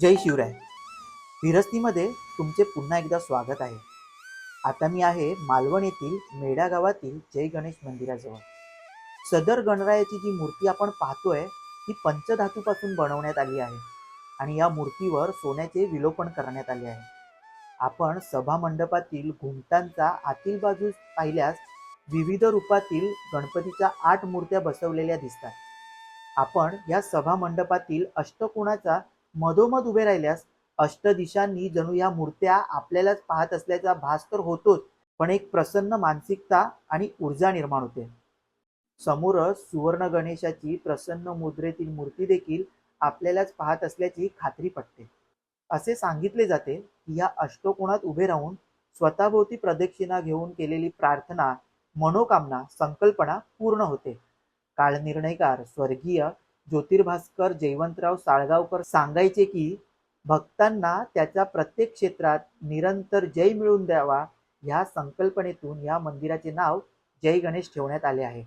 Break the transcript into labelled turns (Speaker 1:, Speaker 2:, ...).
Speaker 1: जय शिवराय. विरस्तीमध्ये तुमचे पुन्हा एकदा स्वागत आहे. आता मी आहे मालवण येथील मेढा गावातील जय गणेश मंदिराजवळ. सदर गणरायाची जी मूर्ती आपण पाहतोय ती पंचधातूपासून बनवण्यात आली आहे आणि या मूर्तीवर सोन्याचे विलोपन करण्यात आले आहे. आपण सभा मंडपातील घुमटांचा आतील बाजूस पाहिल्यास विविध रूपातील गणपतीच्या आठ मूर्त्या बसवलेल्या दिसतात. आपण या सभा मंडपातील अष्टकोणाचा मधोमध उभे राहिल्यास अष्टदिशांनी जणू या मूर्त्या आपल्यालाच पाहत असल्याचा भास तर होतोच पण एक प्रसन्न मानसिकता आणि ऊर्जा निर्माण होते. समोरच सुवर्ण गणेशाची प्रसन्न मुद्रेतील मूर्ती देखील आपल्यालाच पाहत असल्याची खात्री पटते. असे सांगितले जाते की या अष्टकोणात उभे राहून स्वतःभोवती प्रदक्षिणा घेऊन केलेली प्रार्थना मनोकामना संकल्पना पूर्ण होते. काळनिर्णयकार स्वर्गीय ज्योतिर्भास्कर जयवंतराव साळगावकर सांगायचे की भक्तांना त्याच्या प्रत्येक क्षेत्रात निरंतर जय मिळवून द्यावा ह्या संकल्पनेतून या मंदिराचे नाव जय गणेश ठेवण्यात आले आहे.